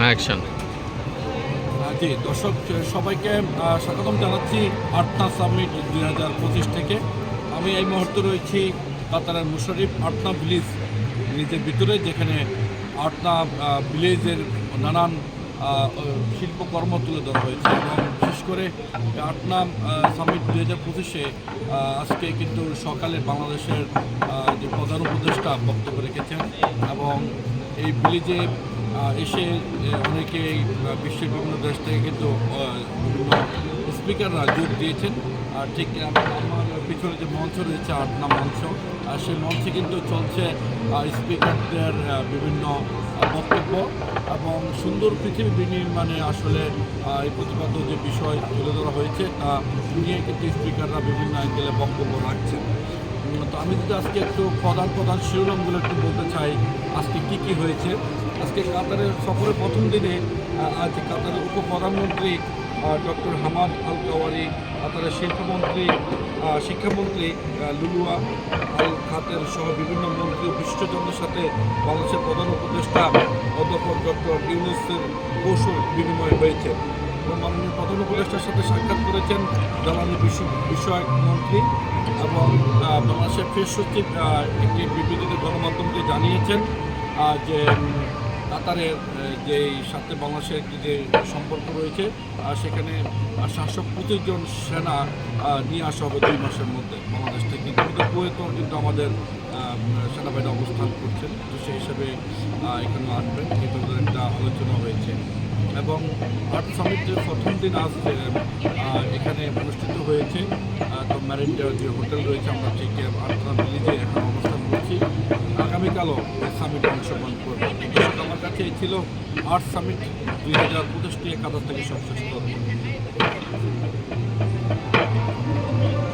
Action জি, দর্শক, সবাইকে স্বাগতম জানাচ্ছি আটনা সামিট দুই হাজার পঁচিশ থেকে। আমি এই মুহূর্তে রয়েছি কাতারের মুশারিফ আটনা ভিলেজ ভিলেজের ভিতরে, যেখানে আটনা ভিলেজের নানান শিল্পকর্ম তুলে ধরা হয়েছে। এবং বিশেষ করে আটনা সামিট দুই হাজার পঁচিশে আজকে কিন্তু সকালে বাংলাদেশের যে প্রধান উপদেষ্টা বক্তব্য রেখেছেন এবং এই ভিলেজে এসে অনেকে বিশ্বের বিভিন্ন দেশ থেকে কিন্তু স্পিকাররা যোগ দিয়েছেন। আর ঠিক আমার পিছনে যে মঞ্চ রয়েছে, আটনা মঞ্চ, আর সেই মঞ্চে কিন্তু চলছে স্পিকারদের বিভিন্ন বক্তব্য এবং সুন্দর পৃথিবী বিনির্মাণে আসলে এই প্রতিপাদ্য যে বিষয় তুলে ধরা হয়েছে, তা নিয়ে কিন্তু স্পিকাররা বিভিন্ন অ্যাঙ্গেলে বক্তব্য রাখছেন। তো আমি যদি আজকে একটু প্রধান প্রধান শিরোনামগুলো একটু বলতে চাই, আজকে কি কি হয়েছে আজকে কাতারের সফরের প্রথম দিনে আজ কাতারের উপপ্রধানমন্ত্রী ডক্টর হামাদ আল কাওয়ারি কাতারের শিল্পমন্ত্রী শিক্ষামন্ত্রী লুলুয়া আল খাতের সহ বিভিন্ন মন্ত্রী বিশিষ্টজনদের সাথে বাংলাদেশের প্রধান উপদেষ্টা অধ্যাপক ডক্টর ইউনুসের কৌশল বিনিময় হয়েছে। এবং মাননীয় প্রধান উপদেষ্টার সাথে সাক্ষাৎ করেছেন জ্বালানি বিষয় বিষয়ক মন্ত্রী এবং বাংলাদেশের প্রেস সচিব একটি বিবৃতিতে গণমাধ্যমকে জানিয়েছেন যে কাতারের যে সাথে বাংলাদেশের যে সম্পর্ক রয়েছে সেখানে সাতশো পঁচিশ জন সেনা নিয়ে আসা হবে দুই মাসের মধ্যে বাংলাদেশ থেকে। কিন্তু কুয়েতেও কিন্তু আমাদের সেনাবাহিনী অবস্থান করছেন তো সেই হিসাবে এখানে আসবেন। ধরনের একটা আলোচনা হয়েছে। এবং আর্ট সামিটের প্রথম দিন আজ এখানে অনুষ্ঠিত হয়েছে তো ম্যারিট যে হোটেল রয়েছে, আমরা ঠিক আর্টনা ভিলেজে এখন অবস্থান করছি আগামীকালও এই সামিটে অংশগ্রহণ করবে এই বিষয়টা আমার ছিল আর্ট সামিট দুই হাজার পঁচিশ একাদশ থেকে সবশেষ